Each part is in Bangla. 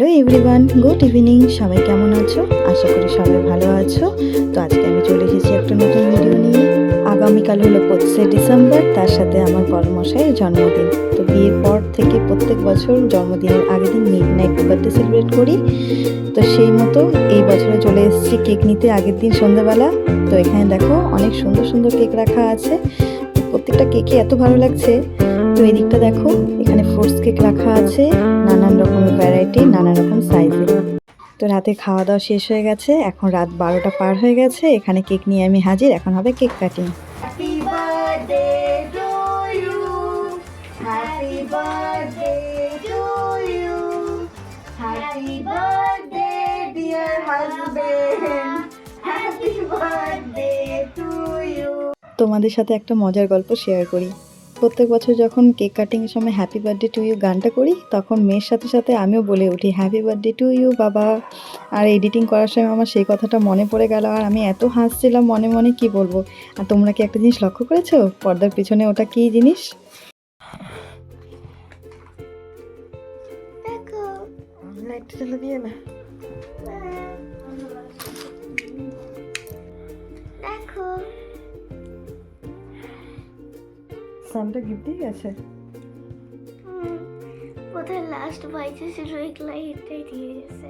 Hello everyone, good evening. সবাই কেমন আছো? আশা করি সবাই ভালো আছো। তো আজকে আমি চলে এসেছি একটা নতুন ভিডিও নিয়ে। আগামীকাল হলো পঁচিশে ডিসেম্বর, তার সাথে আমার বড়মশাইয়ের জন্মদিন। তো বিয়ের পর থেকে প্রত্যেক বছর জন্মদিনের আগের দিন মিড নাইট বার্থডে সেলিব্রেট করি। তো সেই মতো এই বছরে চলে এসেছি কেক নিতে, আগের দিন সন্ধ্যাবেলা। তো এখানে দেখো অনেক সুন্দর সুন্দর কেক রাখা আছে। প্রত্যেকটা কেকে এত ভালো লাগছে। তো এই দিকটা দেখো এখানে ফ্রুটস কেক রাখা আছে নানান রকমের ভ্যারাইটি নানা রকম সাইজের তো রাতে খাওয়া দাওয়া শেষ হয়ে গেছে এখন রাত বারোটা পার হয়ে গেছে এখানে কেক নিয়ে আমি হাজির এখন হবে কেক কাটিং. তোমাদের সাথে একটা মজার গল্প শেয়ার করি। প্রত্যেক বছর যখন কেক কাটিংয়ের সময় হ্যাপি বার্থডে টু ইউ গানটা করি তখন মেয়ের সাথে সাথে আমিও বলে উঠি হ্যাপি বার্থডে টু ইউ বাবা। আর এডিটিং করার সময় আমার সেই কথাটা মনে পড়ে গেল আর আমি এত হাসছিলাম মনে মনে কি বলব? আর তোমরা কি একটা জিনিস লক্ষ্য করেছ? পর্দার পিছনে ওটা কি জিনিস? দেখো। লাইটটা জ্বালা দিয়ে না। সামটা গিফট দিয়ে গেছে বোধহয় লাস্ট বাইচে ছিল একলা এটাই দিয়ে গেছে।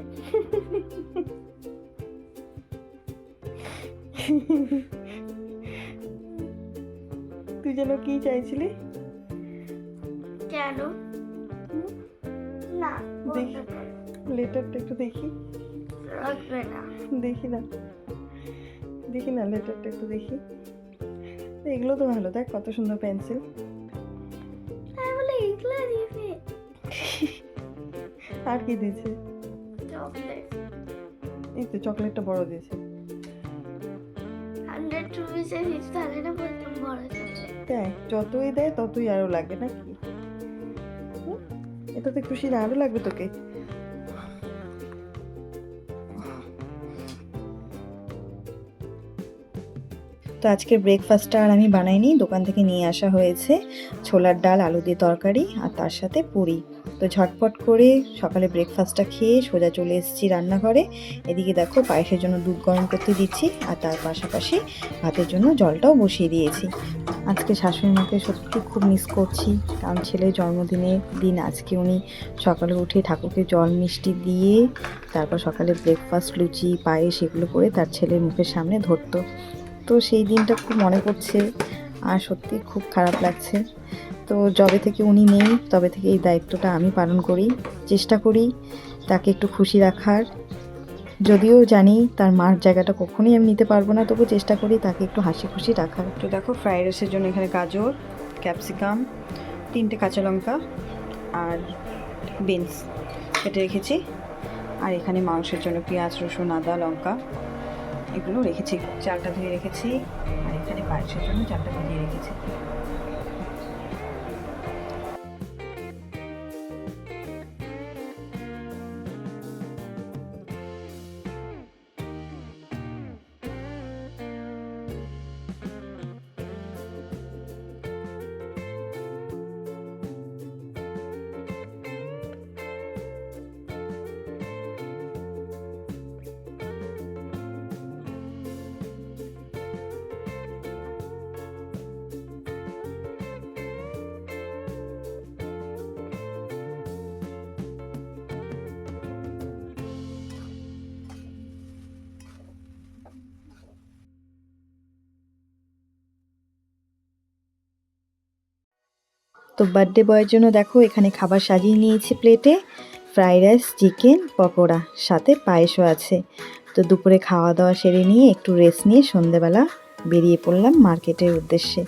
তুই যেন কি চাইছিলি? কেন? না দেখি। লেটারটা একটু দেখি। রাখবে না। দেখি না। দেখি না লেটারটা একটু দেখি। এগুলো তো ভালো দেখ কত সুন্দর পেন্সিল। আর কি দিয়েছে? চকলেট। এই তো চকলেটটা বড় দিয়েছে। তাই যতই দেয় ততই আরও লাগে নাকি? এটাতে খুশি না আরও লাগবে তোকে? তো আজকের ব্রেকফাস্টটা আর আমি বানাইনি, দোকান থেকে নিয়ে আসা হয়েছে। ছোলার ডাল, আলু দিয়ে তরকারি আর তার সাথে পুরি। তো ঝটপট করে সকালে ব্রেকফাস্টটা খেয়ে সোজা চলে এসেছি রান্নাঘরে। এদিকে দেখো পায়েসের জন্য দুধ গরম করতে দিচ্ছি আর তার পাশাপাশি ভাতের জন্য জলটাও বসিয়ে দিয়েছি। আজকে শাশুড়ি মাকে সত্যি খুব মিস করছি, কারণ ছেলের জন্মদিনের দিন আজকে উনি সকালে উঠে ঠাকুরকে জল মিষ্টি দিয়ে, তারপর সকালে ব্রেকফাস্ট লুচি, পায়েস এগুলো করে তার ছেলের মুখের সামনে ধরতো। তো সেই দিনটা খুব মনে পড়ছে আর সত্যি খুব খারাপ লাগছে। তো যবে থেকে উনি নেই, তবে থেকে এই দায়িত্বটা আমি পালন করি, চেষ্টা করি তাকে একটু খুশি রাখার। যদিও জানি তার মার জায়গাটা কখনোই আমি নিতে পারব না, তবু চেষ্টা করি তাকে একটু হাসি খুশি রাখার। তো দেখো ফ্রাইড রাইসের জন্য এখানে গাজর, ক্যাপসিকাম, তিনটে কাঁচা লঙ্কা আর বিনস কেটে রেখেছি। আর এখানে মাংসের জন্য পেঁয়াজ, রসুন, আদা, লঙ্কা। এগুলো রেখেছি চালটা ধুয়ে রেখেছি আর এখানে পায়েসের জন্য চালটা ভিজিয়ে রেখেছি। তো বার্থডে বয়ের জন্য দেখো এখানে খাবার সাজিয়ে নিয়েছি প্লেটে ফ্রাইড রাইস চিকেন পকোড়া সাথে পায়েসও আছে। তো দুপুরে খাওয়া দাওয়া সেরে নিয়ে একটু রেস্ট নিয়ে সন্ধেবেলা বেরিয়ে পড়লাম মার্কেটের উদ্দেশ্যে।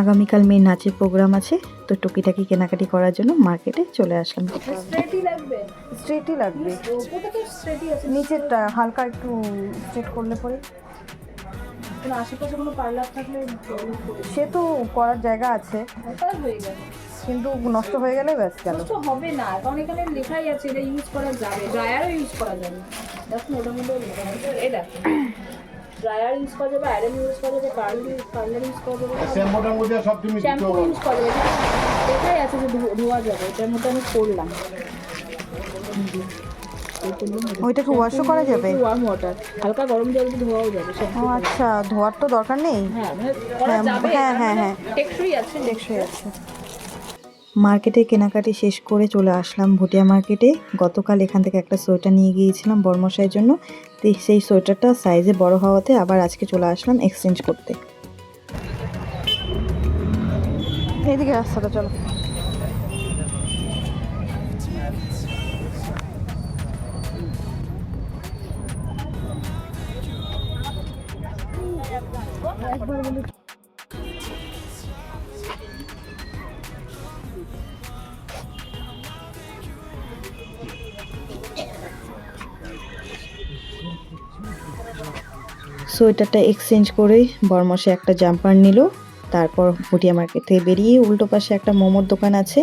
আগামীকাল মেয়ের নাচের প্রোগ্রাম আছে তো টুকিটাকি কেনাকাটি করার জন্য মার্কেটে চলে আসলাম। স্ট্রেটই লাগবে? স্ট্রেটই লাগবে। ওটা তো স্ট্রেটই আছে। নিচেরটা হালকা একটু স্ট্রেট করলে পরে। আশেপাশে কোনো পার্লার থাকলে সে তো করার জায়গা আছে। হয়ে যাবে কিন্তু নষ্ট হয়ে গেলে ব্যাস গেল। নষ্ট হবে না কারণ এখানে লেখাই আছে এটা ইউজ করা যাবে। ড্রায়ারও ইউজ করা যাবে। দেখুন ওটার মধ্যে এই দেখ। ড্রায়ার ইউজ করা যাবে আয়রন ইউজ করা যাবে পার্লার পার্লার ইউজ করা যাবে। শ্যাম্পুটার মধ্যে সব তুমি শ্যাম্পু ইউজ করা যাবে। লেখাই আছে যে ধোয়া যাবে এটার মধ্যে আমি করলাম। দিয়ে এই করলাম এটা। ওইটা কি ওয়াশও করা যাবে? ওয়ার্ম ওয়াটার হালকা গরম জল দিয়ে ধোয়াও যাবে ও আচ্ছা ধোয়ার তো দরকার নেই? হ্যাঁ মানে হ্যাঁ, হ্যাঁ, হ্যাঁ, হ্যাঁ। টেকসই আছে। টেকসই আছে। মার্কেটে কেনাকাটি শেষ করে চলে আসলাম ভুটিয়া মার্কেটে। গতকাল এখান থেকে একটা সোয়েটার নিয়ে গিয়েছিলাম বর্মশাইয়ের জন্য। তো সেই সোয়েটারটা সাইজে বড় হওয়াতে আবার আজকে চলে আসলাম এক্সচেঞ্জ করতে। এইদিকে রাস্তাটা চলো। সোয়েটারটা এক্সচেঞ্জ করে বরমশে একটা জাম্পার নিল। তারপর ভুটিয়া মার্কেট থেকে বেরিয়ে উল্টো পাশে একটা মোমোর দোকান আছে।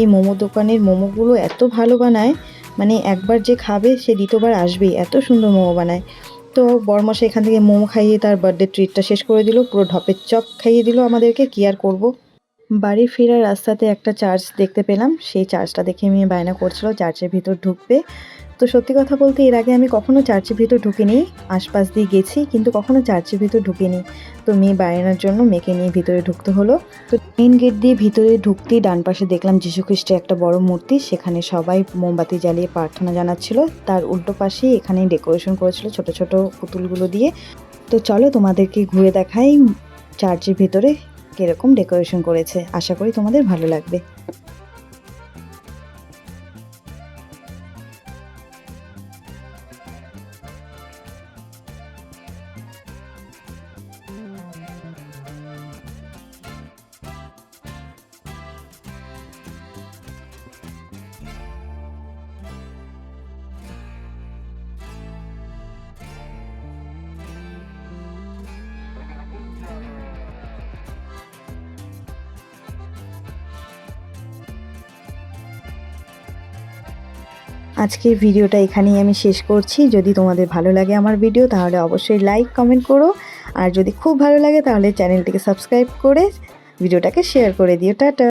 এই মোমোর দোকানের মোমোগুলো এত ভালো বানায় মানে একবার যে খাবে সে দ্বিতীয়বার আসবেই, এত সুন্দর মোমো বানায়। তো বর্মা এখান থেকে মোমো খাইয়ে তার বার্থডে ট্রিটটা শেষ করে দিল, পুরো ঢপের চপ খাইয়ে দিল আমাদেরকে, কি আর করব? বাড়ি ফেরার রাস্তাতে একটা চার্চ দেখতে পেলাম, সেই চার্চটা দেখে মেয়ে বায়না করছিল চার্চের ভিতর ঢুকবে। তো সত্যি কথা বলতে এর আগে আমি কখনো চার্চের ভিতর ঢুকিনি। আশপাশ দিয়ে গেছি, কিন্তু কখনো চার্চের ভিতর ঢুকিনি। তো মেয়ে বায়নার জন্য মেয়েকে নিয়ে ভিতরে ঢুকতে হলো। তো মেন গেট দিয়ে ভিতরে ঢুকতেই ডান পাশে দেখলাম খ্রিস্টের একটা বড় মূর্তি। সেখানে সবাই মোমবাতি জ্বালিয়ে প্রার্থনা জানাচ্ছিল। তার উল্টো পাশেই এখানে ডেকোরেশন করেছিল ছোট ছোট পুতুলগুলো দিয়ে। তো চলো তোমাদেরকে ঘুরে দেখাই চার্চের ভিতরে কীরকম ডেকোরেশন করেছে। আশা করি তোমাদের ভালো লাগবে। আজকের ভিডিওটা এখানেই আমি শেষ করছি। যদি তোমাদের ভালো লাগে আমার ভিডিও, তাহলে অবশ্যই লাইক কমেন্ট করো। আর যদি খুব ভালো লাগে, তাহলে চ্যানেলটিকে সাবস্ক্রাইব করে ভিডিওটাকে শেয়ার করে দিও। টাটা!